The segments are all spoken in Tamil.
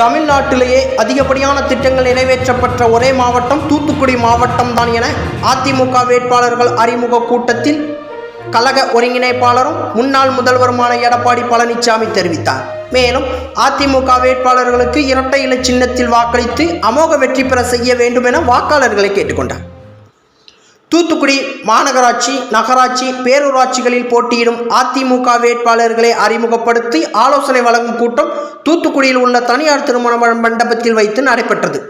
தமிழ்நாட்டிலேயே அதிகப்படியான திட்டங்கள் நிறைவேற்றப்பட்ட ஒரே மாவட்டம் தூத்துக்குடி மாவட்டம் தான் என அதிமுக வேட்பாளர்கள் அறிமுக கூட்டத்தில் கழக ஒருங்கிணைப்பாளரும் முன்னாள் முதல்வருமான எடப்பாடி பழனிசாமி தெரிவித்தார். மேலும் அதிமுக வேட்பாளர்களுக்கு இரட்டை இலை சின்னத்தில் வாக்களித்து அமோக வெற்றி பெற செய்ய வேண்டும் என வாக்காளர்களை கேட்டுக்கொண்டார். தூத்துக்குடி மாநகராட்சி நகராட்சி பேரூராட்சிகளில் போட்டியிடும் அதிமுக வேட்பாளர்களை அறிமுகப்படுத்தி ஆலோசனை வழங்கும் கூட்டம் தூத்துக்குடியில் உள்ள தனியார் திருமண மண்டபத்தில் வைத்து நடைபெற்றது.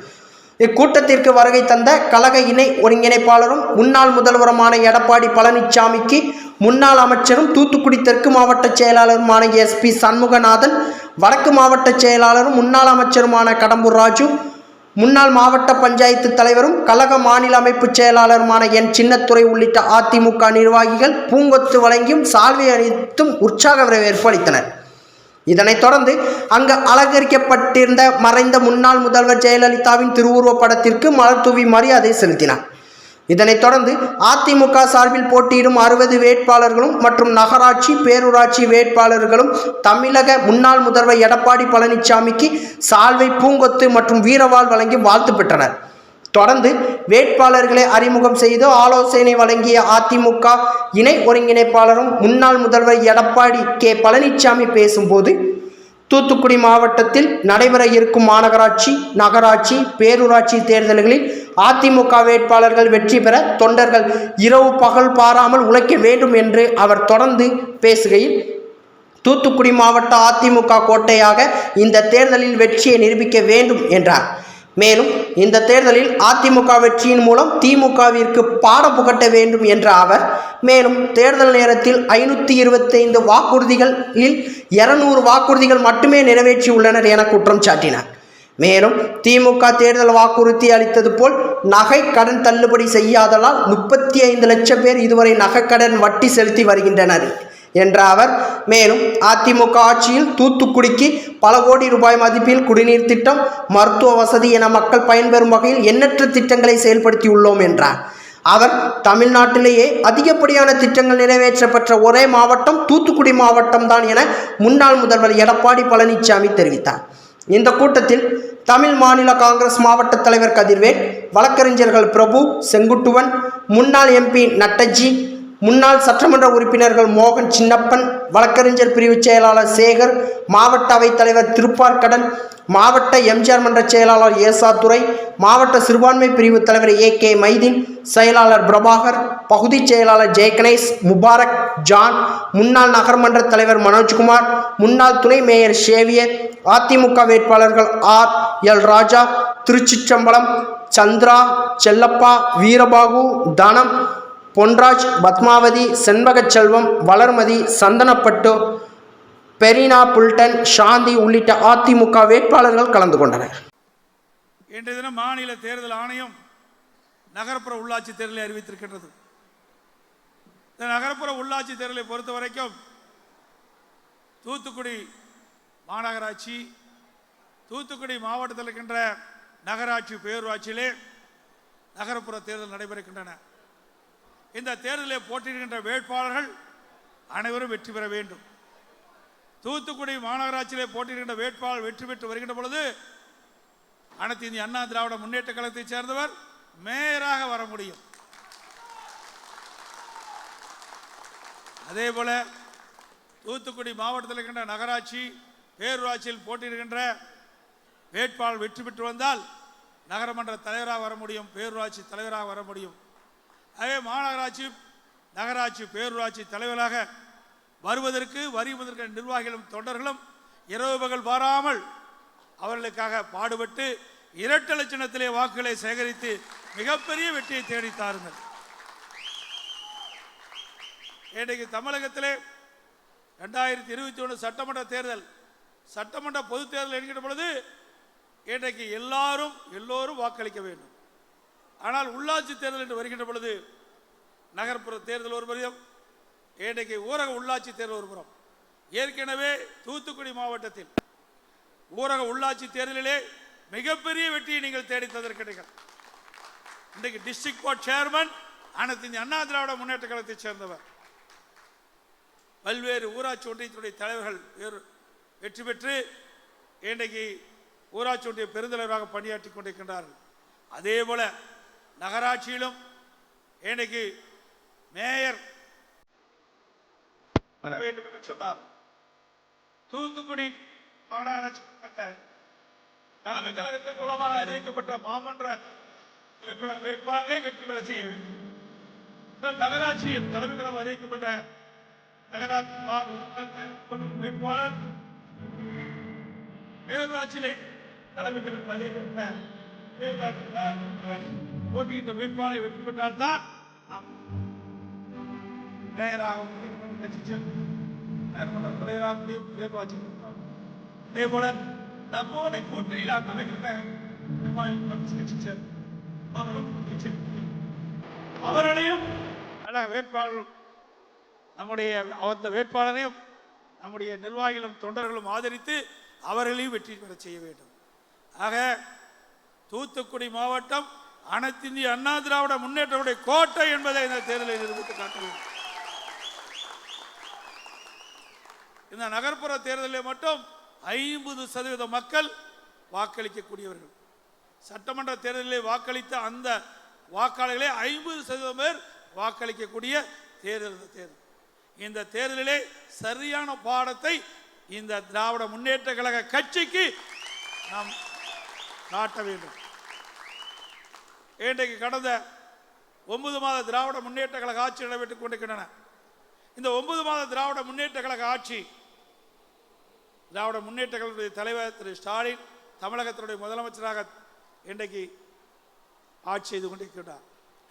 இக்கூட்டத்திற்கு வருகை தந்த கழக இணை ஒருங்கிணைப்பாளரும் முன்னாள் முதல்வருமான எடப்பாடி பழனிசாமிக்கு முன்னாள் அமைச்சரும் தூத்துக்குடி தெற்கு மாவட்ட செயலாளருமான எஸ்பி சண்முகநாதன் வடக்கு மாவட்ட செயலாளரும் முன்னாள் அமைச்சருமான கடம்பூர் ராஜு முன்னாள் மாவட்ட பஞ்சாயத்து தலைவரும் கழக மாநில அமைப்பு செயலாளருமான என் சின்னத்துறை உள்ளிட்ட அதிமுக நிர்வாகிகள் பூங்கொத்து வழங்கியும் சால்வை அளித்தும் உற்சாக வரவேற்பு அளித்தனர். இதனைத் தொடர்ந்து அங்கு அலங்கரிக்கப்பட்டிருந்த மறைந்த முன்னாள் முதல்வர் ஜெயலலிதாவின் திருவுருவப் படத்திற்கு மலர் தூவி மரியாதை செலுத்தினார். இதனைத் தொடர்ந்து அதிமுக சார்பில் போட்டியிடும் அறுபது வேட்பாளர்களும் மற்றும் நகராட்சி பேரூராட்சி வேட்பாளர்களும் தமிழக முன்னாள் முதல்வர் எடப்பாடி பழனிசாமிக்கு சால்வை பூங்கொத்து மற்றும் வீரவாள் வழங்கி வாழ்த்து பெற்றனர். தொடர்ந்து வேட்பாளர்களை அறிமுகம் செய்து ஆலோசனை வழங்கிய அதிமுக இணை ஒருங்கிணைப்பாளரும் முன்னாள் முதல்வர் எடப்பாடி கே பழனிசாமி பேசும்போது தூத்துக்குடி மாவட்டத்தில் நடைபெற இருக்கும் மாநகராட்சி நகராட்சி பேரூராட்சி தேர்தல்களில் அதிமுக வேட்பாளர்கள் வெற்றி பெற தொண்டர்கள் இரவு பகல் பாராமல் உழைக்க வேண்டும் என்று அவர் தொடர்ந்து பேசுகையில் தூத்துக்குடி மாவட்ட அதிமுக கோட்டையாக இந்த தேர்தலில் வெற்றியை நிரூபிக்க வேண்டும் என்றார். மேலும் இந்த தேர்தலில் அதிமுக வெற்றியின் மூலம் திமுகவிற்கு பாடம் புகட்ட வேண்டும் என்ற அவர் மேலும் தேர்தல் நேரத்தில் ஐநூற்றி இருபத்தைந்து வாக்குறுதிகளில் இருநூறு வாக்குறுதிகள் மட்டுமே நிறைவேற்றியுள்ளனர் என குற்றம் சாட்டினார். மேலும் திமுக தேர்தல் வாக்குறுதி அளித்தது போல் நகை கடன் தள்ளுபடி செய்யாததால் முப்பத்தி ஐந்து லட்சம் பேர் இதுவரை நகைக்கடன் வட்டி செலுத்தி வருகின்றனர். என்ற அவர் மேலும் அதிமுக ஆட்சியில் தூத்துக்குடிக்கு பல கோடி ரூபாய் மதிப்பில் குடிநீர் திட்டம் மருத்துவ வசதி என மக்கள் பயன்பெறும் வகையில் எண்ணற்ற திட்டங்களை செயல்படுத்தியுள்ளோம் என்றார். அவர் தமிழ்நாட்டிலேயே அதிகப்படியான திட்டங்கள் நிறைவேற்றப்பட்ட ஒரே மாவட்டம் தூத்துக்குடி மாவட்டம் தான் என முன்னாள் முதல்வர் எடப்பாடி பழனிசாமி தெரிவித்தார். இந்த கூட்டத்தில் தமிழ் மாநில காங்கிரஸ் மாவட்ட தலைவர் கதிர்வேல் வழக்கறிஞர்கள் பிரபு செங்குட்டுவன் முன்னாள் எம்பி நட்டஜி முன்னாள் சட்டமன்ற உறுப்பினர்கள் மோகன் சின்னப்பன் வழக்கறிஞர் பிரிவு செயலாளர் சேகர் மாவட்ட அவைத்தலைவர் திருப்பார்கடன் மாவட்ட எம்ஜிஆர் மன்ற செயலாளர் ஏசாதுரை மாவட்ட சிறுபான்மை பிரிவு தலைவர் ஏ கே மைதீன் செயலாளர் பிரபாகர் பகுதி செயலாளர் ஜெயகணேஷ் முபாரக் ஜான் முன்னாள் நகர்மன்ற தலைவர் மனோஜ்குமார் முன்னாள் துணை மேயர் ஷேவியர் அதிமுக வேட்பாளர்கள் ஆர். எல். ராஜா திருச்சிற்றம்பலம் சந்திரா செல்லப்பா வீரபாகு தனம் பொன்ராஜ் பத்மாவதி செண்பகச்செல்வம் வளர்மதி சந்தனப்பட்டு பெரினா புல்டன் சாந்தி உள்ளிட்ட அதிமுக வேட்பாளர்கள் கலந்து கொண்டனர். இன்றைய தினம் மாநில தேர்தல் ஆணையம் நகர்ப்புற உள்ளாட்சி தேர்தலை அறிவித்திருக்கின்றது. இந்த நகர்ப்புற உள்ளாட்சி தேர்தலை பொறுத்த வரைக்கும் தூத்துக்குடி மாநகராட்சி தூத்துக்குடி மாவட்டத்தில் இருக்கின்ற நகராட்சி பேரூராட்சியிலே நகர்ப்புற தேர்தல் நடைபெறுகின்றன. இந்த தேர்தலில் போட்டியிடுகின்ற வேட்பாளர்கள் அனைவரும் வெற்றி பெற வேண்டும். தூத்துக்குடி மாநகராட்சியிலே போட்டியிடுகின்ற வேட்பாளர் வெற்றி பெற்று வருகின்ற பொழுது அனைத்து இந்திய அண்ணா திராவிட முன்னேற்ற கழகத்தைச் சேர்ந்தவர் மேயராக வர முடியும். அதே போல தூத்துக்குடி மாவட்டத்தில் இருக்கின்ற நகராட்சி பேரூராட்சியில் போட்டியிடுகின்ற வேட்பாளர் வெற்றி பெற்று வந்தால் நகரமன்ற தலைவராக வர முடியும் பேரூராட்சி தலைவராக வர முடியும். அதே மாநகராட்சி நகராட்சி பேரூராட்சி தலைவராக வருவதற்கு வருவதற்கு நிர்வாகிகளும் தொண்டர்களும் இரவு பகல் பாராமல் அவர்களுக்காக பாடுபட்டு இரட்டை லட்சணத்திலே வாக்குகளை சேகரித்து மிகப்பெரிய வெற்றியை தேடித்தாருங்கள் இன்றைக்கு தமிழகத்திலே ரெண்டாயிரத்தி இருபத்தி ஒன்று சட்டமன்ற தேர்தல் சட்டமன்ற பொதுத் தேர்தல் என்கிற பொழுது இன்றைக்கு எல்லாரும் எல்லோரும் வாக்களிக்க வேண்டும். ஆனால் உள்ளாட்சி தேர்தல் என்று வருகின்ற பொழுது நகர்ப்புற தேர்தல் ஒரு புறம் இன்றைக்கு ஊரக உள்ளாட்சி தேர்தல் ஒரு புறம். ஏற்கனவே தூத்துக்குடி மாவட்டத்தில் ஊரக உள்ளாட்சி தேர்தலிலே மிகப்பெரிய வெற்றியை நீங்கள் தேடி தந்திருக்கிறீர்கள். இன்றைக்கு டிஸ்ட்ரிக்ட் கோர்ட் சேர்மன் அனைத்து அண்ணா திராவிட முன்னேற்ற கழகத்தைச் சேர்ந்தவர். பல்வேறு ஊராட்சி ஒன்றியத்துடைய தலைவர்கள் வெற்றி பெற்று இன்றைக்கு ஊராட்சி ஒன்றிய பெருந்தலைவராக பணியாற்றி கொண்டிருக்கின்றார்கள். அதே போல நகராட்சியிலும் இன்னைக்கு மேயர் வர வேண்டும் என்று சொன்னார். தூத்துக்குடி மாநகராட்சி மூலமாக அறிவிக்கப்பட்ட மாமன்ற வேட்பாளரை வெற்றி பெற செய்ய வேண்டும். இந்த நகராட்சியில் அறிவிக்கப்பட்ட நகராட்சி மா- வேட்பாளர் பேரூராட்சியிலே தலைமைக்கழகம் அறிவிக்கப்பட்ட வேட்பாளர் போட்டியிட்ட வேட்பாளரை வெற்றி பெற்றால் தான் அதே போல நம்மோட கூட்டணியில் அமைக்கிற அவர்களையும் வேட்பாளர் நம்முடைய அந்த வேட்பாளரையும் நம்முடைய நிர்வாகிகளும் தொண்டர்களும் ஆதரித்து அவர்களையும் வெற்றி பெற செய்ய வேண்டும். ஆக தூத்துக்குடி மாவட்டம் அனைத்து இந்திய அண்ணா திராவிட முன்னேற்றமுடைய கோட்டை என்பதை இந்த தேர்தலில் நிரூபித்து காட்டுகிறது இந்த நகர்ப்புற தேர்தலில் மட்டும் ஐம்பது சதவீத மக்கள் வாக்களிக்கக்கூடியவர்கள். சட்டமன்ற தேர்தலில் வாக்களித்த அந்த வாக்காளர்களே ஐம்பது சதவீதம் பேர் வாக்களிக்கக்கூடிய தேர்தல் தேர்தல். இந்த தேர்தலிலே சரியான பாடத்தை இந்த திராவிட முன்னேற்ற கழக கட்சிக்கு நாம் காட்ட வேண்டும். இன்றைக்கு கடந்த ஒன்பது மாத திராவிட முன்னேற்ற கழக ஆட்சி நடைபெற்றுக் கொண்டிருக்கின்றன. இந்த ஒன்பது மாத திராவிட முன்னேற்ற கழக ஆட்சி திராவிட முன்னேற்ற கழகத்துடைய தலைவர் திரு ஸ்டாலின் தமிழகத்தினுடைய முதலமைச்சராக இன்றைக்கு ஆட்சி செய்து கொண்டிருக்கிறார்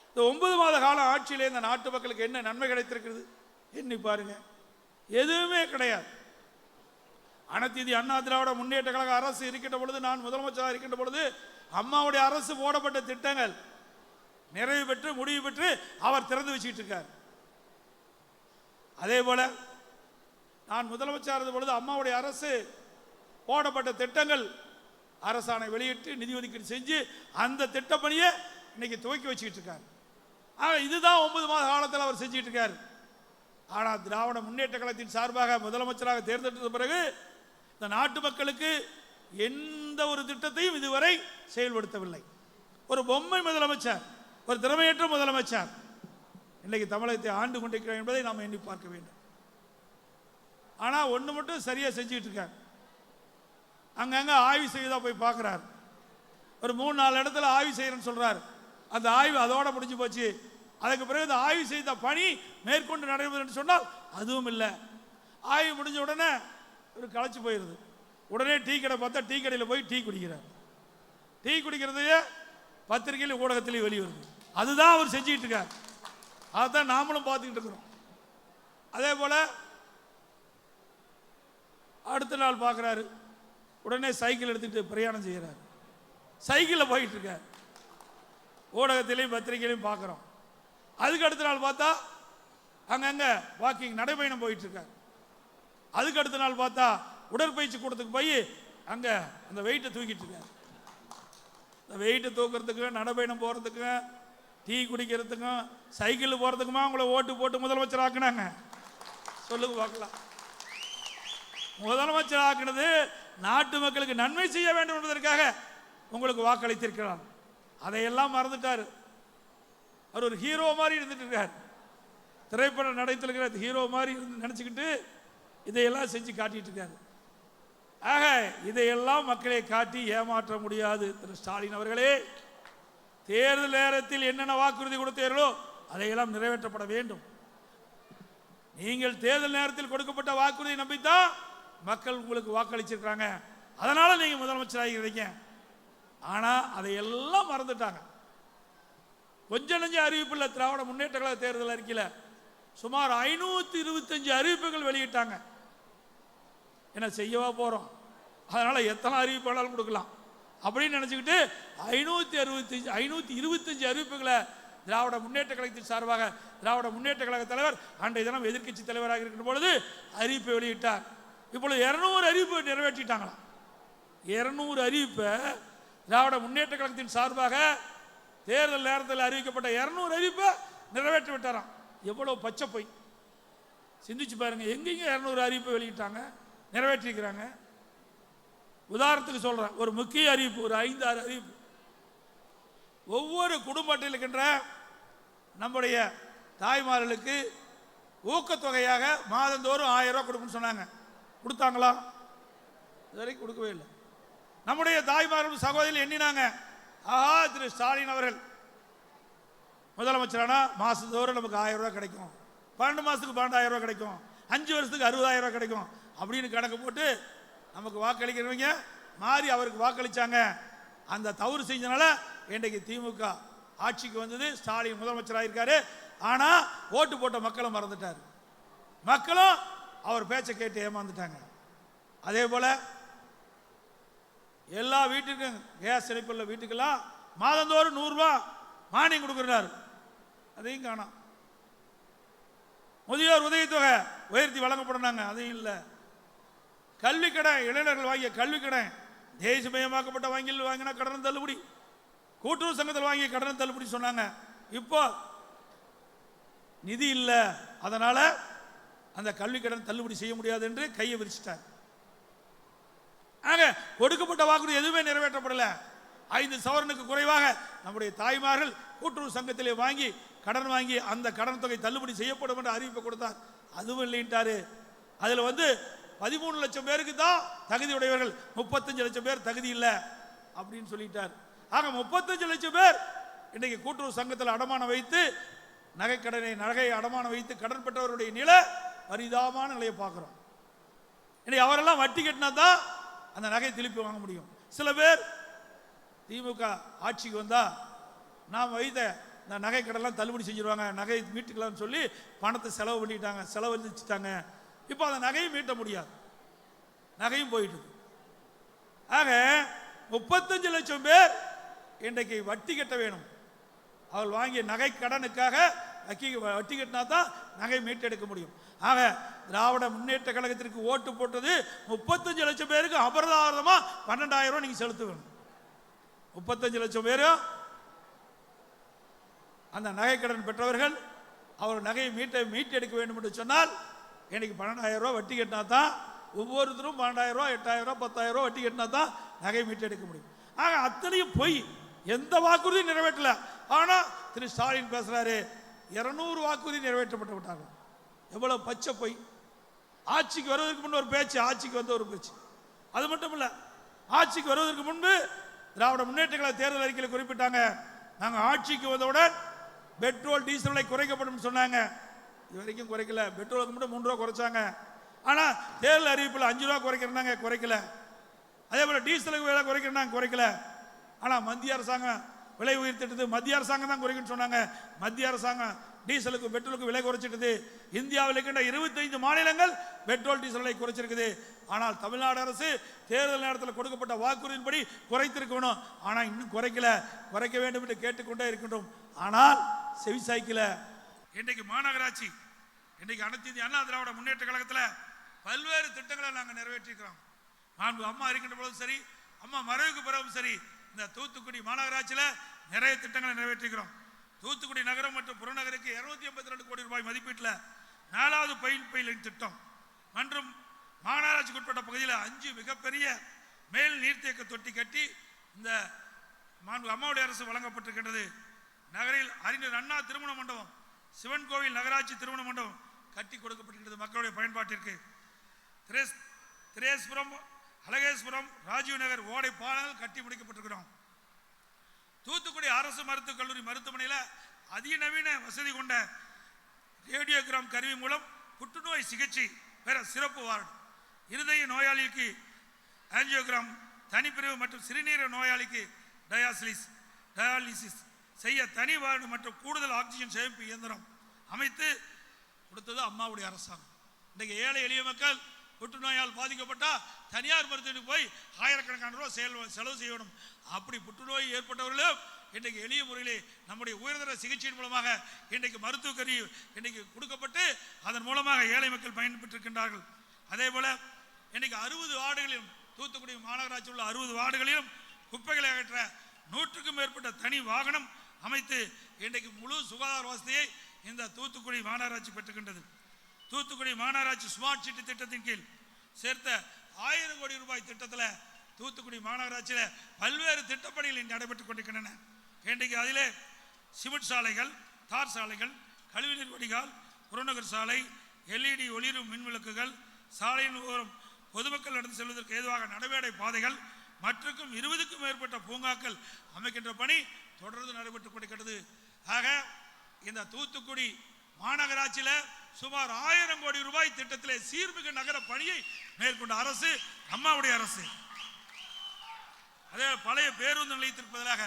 இந்த ஒன்பது மாத கால ஆட்சியிலே இந்த நாட்டு மக்களுக்கு என்ன நன்மை கிடைத்திருக்கிறது எண்ணி பாருங்க. எதுவுமே கிடையாது. அனைத்து இது அண்ணா திராவிட முன்னேற்ற கழக அரசு இருக்கின்ற பொழுது நான் முதலமைச்சராக இருக்கின்ற பொழுது அம்மாவுடைய அரசு போடப்பட்ட திட்டங்கள் நிறைவு பெற்று முடிவு பெற்று அவர் திறந்து வச்சுக்கிட்டு இருக்கார். அதே போல நான் முதலமைச்சர் இருந்த பொழுது அம்மாவுடைய அரசு போடப்பட்ட திட்டங்கள் அரசாணை வெளியிட்டு நிதி ஒதுக்கீடு செஞ்சு அந்த திட்டப்பணியை இன்னைக்கு துவக்கி வச்சுக்கிட்டு இருக்காரு. ஆக இதுதான் ஒன்பது மாத காலத்தில் அவர் செஞ்சுட்டு இருக்காரு. ஆனால் திராவிட முன்னேற்ற கழகத்தின் சார்பாக முதலமைச்சராக தேர்ந்தெடுத்த பிறகு இந்த நாட்டு மக்களுக்கு எந்த ஒரு திட்டத்தையும் இதுவரை செயல்படுத்தவில்லை. ஒரு பொம்மை முதலமைச்சர் ஒரு திறமையற்ற முதலமைச்சர் இன்றைக்கு தமிழகத்தை ஆண்டு கொண்டிருக்கிறோம் என்பதை நாம் எண்ணி பார்க்க வேண்டும். ஆனால் ஒன்று மட்டும் சரியாக செஞ்சுட்டு இருக்கார். அங்கங்கே ஆய்வு செய்தா போய் பார்க்குறாரு. ஒரு மூணு நாலு இடத்துல ஆய்வு செய்கிறேன்னு சொல்கிறார் அந்த ஆய்வு அதோட முடிஞ்சு போச்சு. அதுக்கு பிறகு இந்த ஆய்வு செய்த பணி மேற்கொண்டு நடைபெறும் சொன்னால் அதுவும் இல்லை. ஆய்வு முடிஞ்ச உடனே ஒரு களைச்சு போயிடுது. உடனே டீ கடை பார்த்தா டீ கடையில் போய் டீ குடிக்கிறார். டீ குடிக்கிறதையே பத்திரிகையில் ஊடகத்திலையும் வெளிவருது. அதுதான் அவர் செஞ்சுக்கிட்டு இருக்கார். அதைத்தான் நாமளும் பார்த்துக்கிட்டு இருக்கிறோம். அதே போல அடுத்த நாள் பார்க்குறாரு. உடனே சைக்கிள் எடுத்துக்கிட்டு பிரயாணம் செய்கிறார். சைக்கிளில் போயிட்டு இருக்கார். ஊடகத்திலையும் பத்திரிகையிலையும் பார்க்குறோம். அதுக்கு அடுத்த நாள் பார்த்தா அங்கங்கே வாக்கிங் நடைபயணம் போயிட்டுருக்கார் அதுக்கு அடுத்த நாள் பார்த்தா உடற்பயிற்சி கூடத்துக்கு போய் அங்கே அந்த வெயிட்டை தூக்கிட்டு இருக்காரு. இந்த வெயிட்டை தூக்குறதுக்கு நடைபயணம் போகிறதுக்கும் டீ குடிக்கிறதுக்கும் சைக்கிள் போகிறதுக்குமா உங்களை ஓட்டு போட்டு முதலமைச்சர் ஆக்குனாங்க. சொல்லுங்க பார்க்கலாம். முதலமைச்சர் ஆக்குனது நாட்டு மக்களுக்கு நன்மை செய்ய வேண்டும் என்பதற்காக உங்களுக்கு வாக்களித்திருக்கிறார். அதையெல்லாம் மறந்துட்டார். அவர் ஒரு ஹீரோ மாதிரி இருந்துட்டு இருக்கார். திரைப்பட நடத்தில் இருக்கிற ஹீரோ மாதிரி இருந்து நினச்சிக்கிட்டு இதையெல்லாம் செஞ்சு காட்டிகிட்டு இருக்காரு. ஆக இதையெல்லாம் மக்களை காட்டி ஏமாற்ற முடியாது. திரு ஸ்டாலின் அவர்களே தேர்தல் நேரத்தில் என்னென்ன வாக்குறுதி கொடுத்தீர்களோ அதையெல்லாம் நிறைவேற்றப்பட வேண்டும். நீங்கள் தேர்தல் நேரத்தில் கொடுக்கப்பட்ட வாக்குறுதியை நம்பித்தான் மக்கள் உங்களுக்கு வாக்களிச்சிருக்கிறாங்க. அதனால நீங்க முதலமைச்சராக ஆகிறீங்க ஆனா அதையெல்லாம் மறந்துட்டாங்க. கொஞ்சம் நஞ்ச அறிவிப்பில் திராவிட முன்னேற்ற கழக தேர்தல் அறிக்கையில். சுமார் ஐநூத்தி இருபத்தஞ்சு அறிவிப்புகள் வெளியிட்டாங்க. என்ன செய்யவா போகிறோம் அதனால் எத்தனை அறிவிப்பு வேணாலும் கொடுக்கலாம். அப்படின்னு நினச்சிக்கிட்டு ஐநூற்றி அறுபத்தஞ்சு ஐநூற்றி இருபத்தஞ்சு அறிவிப்புகளை திராவிட முன்னேற்ற கழகத்தின் சார்பாக திராவிட முன்னேற்ற கழக தலைவர் அன்றைய தினம் எதிர்க்கட்சி தலைவராக இருக்கின்ற பொழுது அறிவிப்பை வெளியிட்டார். இப்பொழுது இரநூறு அறிவிப்பு நிறைவேற்றிட்டாங்களாம். இரநூறு அறிவிப்பை திராவிட முன்னேற்ற கழகத்தின் சார்பாக தேர்தல் நேரத்தில் அறிவிக்கப்பட்ட இரநூறு அறிவிப்பை நிறைவேற்றி விட்டாராம். எவ்வளோ பச்சை பொய். சிந்திச்சு பாருங்கள் எங்கெங்கே இரநூறு அறிவிப்பை வெளியிட்டாங்க? நிறைவேற்றிருக்கிறாங்க. உதாரணத்துக்கு சொல்கிறேன் ஒரு முக்கிய அறிவிப்பு ஒரு ஐந்து ஆறு அறிவிப்பு. ஒவ்வொரு குடும்ப அட்டையில் இருக்கின்ற நம்முடைய தாய்மார்களுக்கு ஊக்கத்தொகையாக மாதந்தோறும் ஆயிரம் ரூபா கொடுக்குன்னு சொன்னாங்க. கொடுத்தாங்களா? இது வரைக்கும் கொடுக்கவே இல்லை. நம்முடைய தாய்மார்கள் சகோதரிகள் எண்ணினாங்க. ஆஹா திரு ஸ்டாலின் அவர்கள். முதலமைச்சரானா மாதந்தோறும் நமக்கு ஆயிரம் ரூபா கிடைக்கும். பன்னெண்டு மாதத்துக்கு பன்னெண்டாயிரம் ரூபா கிடைக்கும். அஞ்சு வருஷத்துக்கு அறுபதாயிரம் ரூபா கிடைக்கும். அப்படின்னு கணக்கு போட்டு நமக்கு வாக்களிக்கிறவங்க மாறி அவருக்கு வாக்களித்தாங்க அந்த தவறு செஞ்சனால இன்றைக்கு திமுக ஆட்சிக்கு வந்தது ஸ்டாலின் முதலமைச்சராக இருக்காரு ஆனால் ஓட்டு போட்ட மக்களை மறந்துட்டார். மக்களும் அவர் பேச்சை கேட்டு ஏமாந்துட்டாங்க. அதே போல் எல்லா வீட்டுக்கும் கேஸ் இணைப்புள்ள வீட்டுக்கெல்லாம் மாதந்தோறும் நூறுரூவா மானியம் கொடுக்குறாரு. அதையும் காணும். முதியோர் உதவித்தொகை உயர்த்தி வழங்கப்படனாங்க அதையும் இல்லை. கல்வி கடன் இளைஞர்கள் வாங்கிய கல்வி கடன் தேசியமயமாக்கப்பட்ட வங்கியில் வாங்கினா கடன் தள்ளுபடி. கூட்டுறவு சங்கத்தில் வாங்கிய கடன் தள்ளுபடி சொன்னாங்க. இப்போ நிதி இல்லை. அதனால அந்த கல்வி கடன் தள்ளுபடி செய்ய முடியாது என்று கையை விரிச்சிட்டார். ஆக கொடுக்கப்பட்ட வாக்குறுதி எதுவுமே நிறைவேற்றப்படல. ஐந்து சவரனுக்கு குறைவாக நம்முடைய தாய்மார்கள் கூட்டுறவு சங்கத்திலே வாங்கி கடன் வாங்கி அந்த கடன் தொகை தள்ளுபடி செய்யப்படும் என்று அறிவிப்பு கொடுத்தார். அதுவும் இல்லைன்ட்டாரு. அதில் வந்து பதிமூணு லட்சம் பேருக்கு தான் தகுதி உடையவர்கள். முப்பத்தஞ்சு லட்சம் பேர் தகுதி இல்லை அப்படின்னு சொல்லிட்டார். ஆக முப்பத்தஞ்சு லட்சம் பேர் இன்றைக்கு கூட்டுறவு சங்கத்தில் அடமானம் வைத்து நகைக்கடனை நகை அடமானம் வைத்து கடன் பெற்றவருடைய நிலை பரிதாபமான நிலையை பார்க்குறோம். இன்னைக்கு அவரெல்லாம் வட்டி கட்டினா தான் அந்த நகை திருப்பி வாங்க முடியும். சில பேர் திமுக ஆட்சிக்கு வந்தால் நாம் வைத்த இந்த நகை தள்ளுபடி செஞ்சுருவாங்க நகை மீட்டுக்கலாம்னு சொல்லி பணத்தை செலவு பண்ணிட்டாங்க செலவழிச்சிட்டாங்க இப்போ அந்த நகையும் மீட்ட முடியாது. நகையும் போயிட்டு ஆக முப்பத்தஞ்சு லட்சம் பேர் இன்றைக்கு வட்டி கட்ட வேணும். அவள் வாங்கிய நகை கடனுக்காக வக்கி வட்டி கட்டினா தான் நகை மீட்டெடுக்க முடியும். ஆக திராவிட முன்னேற்ற கழகத்திற்கு ஓட்டு போட்டது முப்பத்தஞ்சு லட்சம் பேருக்கு அபராதமாக பன்னெண்டாயிரம் ரூபா நீங்கள் செலுத்த வேணும். முப்பத்தஞ்சு லட்சம் பேரும் அந்த நகை கடன் பெற்றவர்கள் அவர் நகையை மீட்ட மீட்டெடுக்க வேண்டும் என்று சொன்னால் எனக்கு பன்னெண்டாயிரம் ரூபா வட்டி கட்டினா தான் ஒவ்வொருத்தரும் பன்னெண்டாயிரம் ரூபா எட்டாயிரம் ரூபா பத்தாயிரம் ரூபா வட்டி கட்டினா தான் நகை மீட்டு எடுக்க முடியும். ஆக அத்தனையும் பொய் எந்த வாக்குறுதியும் நிறைவேற்றல. ஆனால் திரு ஸ்டாலின் பேசுறாரு இருநூறு வாக்குறுதி நிறைவேற்றப்பட்டு விட்டாங்க. எவ்வளவு பச்சை பொய். ஆட்சிக்கு வருவதற்கு முன்பு ஒரு பேச்சு ஆட்சிக்கு வந்த ஒரு பேச்சு. அது மட்டும் இல்ல ஆட்சிக்கு வருவதற்கு முன்பு திராவிட முன்னேற்ற தேர்தல் அறிக்கையில் குறிப்பிட்டாங்க நாங்கள் ஆட்சிக்கு வந்தவுடன் பெட்ரோல் டீசல் விலை குறைக்கப்படும் சொன்னாங்க. இது வரைக்கும் குறைக்கல பெட்ரோலுக்கு மட்டும் மூணு ரூபா குறைச்சாங்க. ஆனா தேர்தல் அறிவிப்பில் அஞ்சு ரூபா குறைக்கிறனாங்க குறைக்கல. அதே போல டீசலுக்கு விலை குறைக்கிறாங்க குறைக்கல. ஆனா மத்திய அரசாங்கம் விலை உயர்த்திட்டது. மத்திய அரசாங்கம் தான் குறைக்குன்னு சொன்னாங்க. மத்திய அரசாங்கம் டீசலுக்கு பெட்ரோலுக்கு விலை குறைச்சிட்டது. இந்தியாவில் இருக்கின்ற இருபத்தைந்து மாநிலங்கள் பெட்ரோல் டீசல் விலை குறைச்சிருக்குது. ஆனால் தமிழ்நாடு அரசு தேர்தல் நேரத்தில் கொடுக்கப்பட்ட வாக்குறுதியின்படி குறைத்திருக்கணும். ஆனால் இன்னும் குறைக்கல. குறைக்க வேண்டும் என்று கேட்டுக்கொண்டே இருக்கின்றோம். ஆனால் செவிசாய்க்கல இன்றைக்கு மாநகராட்சி இன்றைக்கு அனைத்து இந்திய அண்ணா திராவிட முன்னேற்ற கழகத்தில் பல்வேறு திட்டங்களை நாங்கள் நிறைவேற்றிருக்கிறோம். நான்கு அம்மா இருக்கின்ற பொழுதும் சரி அம்மா மறைவுக்கு பிறகும் சரி இந்த தூத்துக்குடி மாநகராட்சியில் நிறைய திட்டங்களை நிறைவேற்றிக்கிறோம் தூத்துக்குடி நகரம் மற்றும் புறநகருக்கு இருநூத்தி எண்பத்தி ரெண்டு கோடி ரூபாய் மதிப்பீட்டில் நாலாவது பயில் பயிலின் திட்டம். மற்றும் மாநகராட்சிக்கு உட்பட்ட பகுதியில் அஞ்சு மிகப்பெரிய மேல் நீர்த்தேக்க தொட்டி கட்டி இந்த மாண்பு அம்மாவுடைய அரசு வழங்கப்பட்டிருக்கின்றது. நகரில் அறிஞர் அண்ணா திருமண மண்டபம் சிவன் கோவில் நகராட்சி திருமண மண்டபம் கட்டி கொடுக்கப்பட்டிருக்கிறது மக்களுடைய பயன்பாட்டிற்கு. திரேஸ் திரேஸ்புரம் அழகேஸ்வரம் ராஜீவ் நகர் ஓடை பாலங்கள் கட்டி முடிக்கப்பட்டிருக்கிறோம். தூத்துக்குடி அரசு மருத்துவக் கல்லூரி மருத்துவமனையில் அதிநவீன வசதி கொண்ட ரேடியோகிராம் கருவி மூலம் புற்றுநோய் சிகிச்சை பெற சிறப்பு வார்டு இருதய நோயாளிக்கு ஆஞ்சியோகிராம் தனிப்பிரிவு மற்றும் சிறுநீரக நோயாளிக்கு டயாசிலிஸ் டயாலிசிஸ். செய்ய தனி வார்டு மற்றும் கூடுதல் ஆக்சிஜன் சேமிப்பு இயந்திரம் அமைத்து கொடுத்தது அம்மாவுடைய அரசாங்கம். இன்றைக்கு ஏழை எளிய மக்கள் புற்றுநோயால் பாதிக்கப்பட்டால் தனியார் மருத்துவமனைக்கு போய் ஆயிரக்கணக்கான ரூபா செலவு செலவு செய்யணும். அப்படி புற்றுநோய் ஏற்பட்டவர்களும் இன்றைக்கு எளிய முறையிலே நம்முடைய உயர்தர சிகிச்சையின் மூலமாக இன்றைக்கு மருத்துவ கருவி இன்றைக்கு கொடுக்கப்பட்டு அதன் மூலமாக ஏழை மக்கள் பயன்பெற்றிருக்கின்றார்கள் அதே போல் இன்றைக்கு அறுபது வார்டுகளிலும் தூத்துக்குடி மாநகராட்சி உள்ள அறுபது வார்டுகளிலும் குப்பைகளை அகற்ற நூற்றுக்கும் மேற்பட்ட தனி வாகனம் அமைத்து இன்றைக்கு முழு சுகாதார வசதியை இந்த தூத்துக்குடி மாநகராட்சி பெற்றுக்கின்றது. தூத்துக்குடி மாநகராட்சி ஸ்மார்ட் சிட்டி திட்டத்தின் கீழ் சேர்த்த ஆயிரம் கோடி ரூபாய் திட்டத்தில் தூத்துக்குடி மாநகராட்சியில் பல்வேறு திட்டப்பணிகள் நடைபெற்றுக் கொண்டிருக்கின்றன. இன்றைக்கு அதிலே சிமெண்ட் சாலைகள் தார் சாலைகள் கழிவுநீர் வடிகால் புறநகர் சாலை எல்இடி ஒளிரும் மின்விளக்குகள் சாலையின் ஓரம் பொதுமக்கள் நடந்து செல்வதற்கு ஏதுவாக நடைமேடை பாதைகள் மற்றும் இருபதுக்கும் மேற்பட்ட பூங்காக்கள் அமைக்கின்ற பணி தொடர்ந்து நடைபெற்றுக் கொண்டிருக்கிறது. ஆக இந்த தூத்துக்குடி மாநகராட்சியில் சுமார் ஆயிரம் கோடி ரூபாய் திட்டத்திலே சீர்மிகு நகர பணியை மேற்கொண்ட அரசு அம்மாவுடைய அரசு. அதே பழைய பேருந்து நிலையத்திற்கு பதிலாக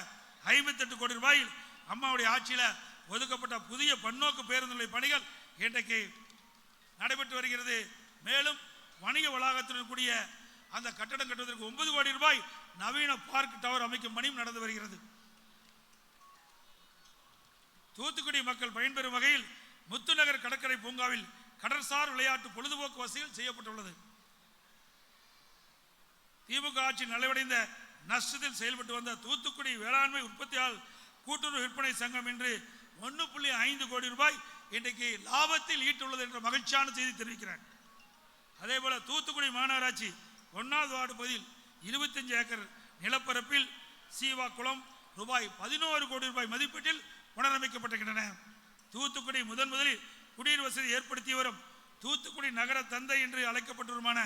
ஐம்பத்தெட்டு கோடி ரூபாயில் அம்மாவுடைய ஆட்சியில் ஒதுக்கப்பட்ட புதிய பன்னோக்கு பேருந்து நிலைய பணிகள் இன்றைக்கு நடைபெற்று வருகிறது. மேலும் வணிக வளாகத்துடன் கூடிய அந்த கட்டடம் கட்டுவதற்கு ஒன்பது கோடி ரூபாய் நவீன பார்க் டவர் அமைக்கும் பணியும் நடந்து வருகிறது. தூத்துக்குடி மக்கள் பயன்பெறும் வகையில் முத்துநகர் கடற்கரை பூங்காவில் கடற்சார் விளையாட்டு பொழுதுபோக்கு வசதிகள் செய்யப்பட்டுள்ளது. திமுக ஆட்சி நலிவடைந்த நஷ்டத்தில் செயல்பட்டு வந்த தூத்துக்குடி வேளாண்மை உற்பத்தியால் கூட்டுறவு விற்பனை சங்கம் இன்று ஒன்று புள்ளி ஐந்து கோடி ரூபாய் இன்றைக்கு லாபத்தில் ஈட்டுள்ளது என்ற மகிழ்ச்சியான செய்தி தெரிவிக்கிறேன் அதே போல தூத்துக்குடி மாநகராட்சி ஒன்றாவது வார்டு பகுதியில் இருபத்தஞ்சு ஏக்கர் நிலப்பரப்பில் சீவா குளம் ரூபாய் பதினோரு கோடி ரூபாய் மதிப்பீட்டில் புனரமைக்கப்பட்டிருக்கின்றன தூத்துக்குடி முதன் முதலில் குடிநீர் வசதி ஏற்படுத்தி வரும் தூத்துக்குடி நகர தந்தை என்று அழைக்கப்பட்டவருமான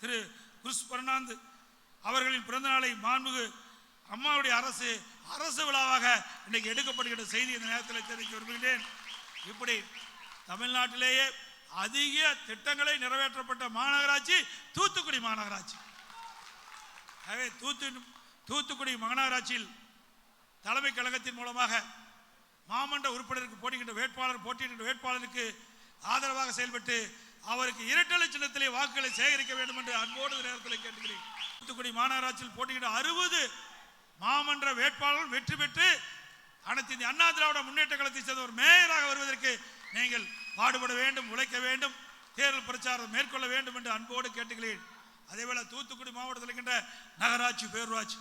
திரு. குருஸ் பர்னாந்து அவர்களின் பிறந்த நாளை மாண்புகு அம்மாவுடைய அரசு அரசு விழாவாக இன்னைக்கு எடுக்கப்படுகின்ற செய்தி இந்த நேரத்தில் தெரிவிக்க விரும்புகிறேன். இப்படி தமிழ்நாட்டிலேயே அதிக திட்டங்களை நிறைவேற்றப்பட்ட மாநகராட்சி தூத்துக்குடி மாநகராட்சி. ஆகவே தூத்து தூத்துக்குடி மாநகராட்சியில் தலைமை கழகத்தின் மூலமாக மாமன்ற உறுப்பினருக்கு போட்டியிட்ட வேட்பாளர் போட்டியிட்ட வேட்பாளருக்கு ஆதரவாக செயல்பட்டு அவருக்கு இரட்டலை சின்னத்திலே வாக்குகளை சேகரிக்க வேண்டும் என்று அன்போடு நேரத்தில் கேட்டுக்கிறேன். தூத்துக்குடி மாநகராட்சியில் போட்டியிட்ட அறுபது மாமன்ற வேட்பாளர்கள் வெற்றி பெற்று அனைத்து இந்திய அண்ணா திராவிட முன்னேற்ற கழகத்தை சேர்ந்த ஒரு மேயராக வருவதற்கு நீங்கள் பாடுபட வேண்டும் உழைக்க வேண்டும் தேர்தல் பிரச்சாரம் மேற்கொள்ள வேண்டும் என்று அன்போடு கேட்டுக்கிறேன். அதேவேளை தூத்துக்குடி மாவட்டத்தில் இருக்கின்ற நகராட்சி பேரூராட்சி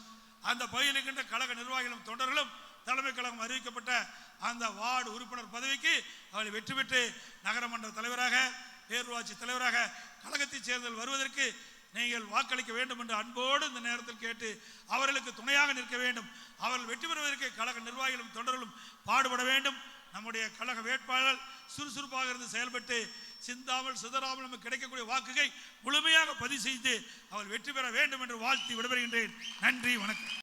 அந்த பகுதியில் இருக்கின்ற கழக நிர்வாகிகளும் தொண்டர்களும் தலைமை கழகம் அறிவிக்கப்பட்ட அந்த வார்டு உறுப்பினர் பதவிக்கு அவர்கள் வெற்றி பெற்று நகரமன்ற தலைவராக பேரூராட்சி தலைவராக கழகத்தை சேர்ந்தல் வருவதற்கு நீங்கள் வாக்களிக்க வேண்டும் என்று அன்போடு இந்த நேரத்தில் கேட்டு அவர்களுக்கு துணையாக நிற்க வேண்டும். அவர்கள் வெற்றி பெறுவதற்கு கழக நிர்வாகிகளும் தொண்டர்களும் பாடுபட வேண்டும். நம்முடைய கழக வேட்பாளர் சுறுசுறுப்பாக இருந்து செயல்பட்டு சிந்தாமல் சிதறாமல் நமக்கு கிடைக்கக்கூடிய வாக்குகளை முழுமையாக பதிவு செய்து அவர் வெற்றி பெற வேண்டும் என்று வாழ்த்தி விடைபெறுகின்றேன். நன்றி வணக்கம்.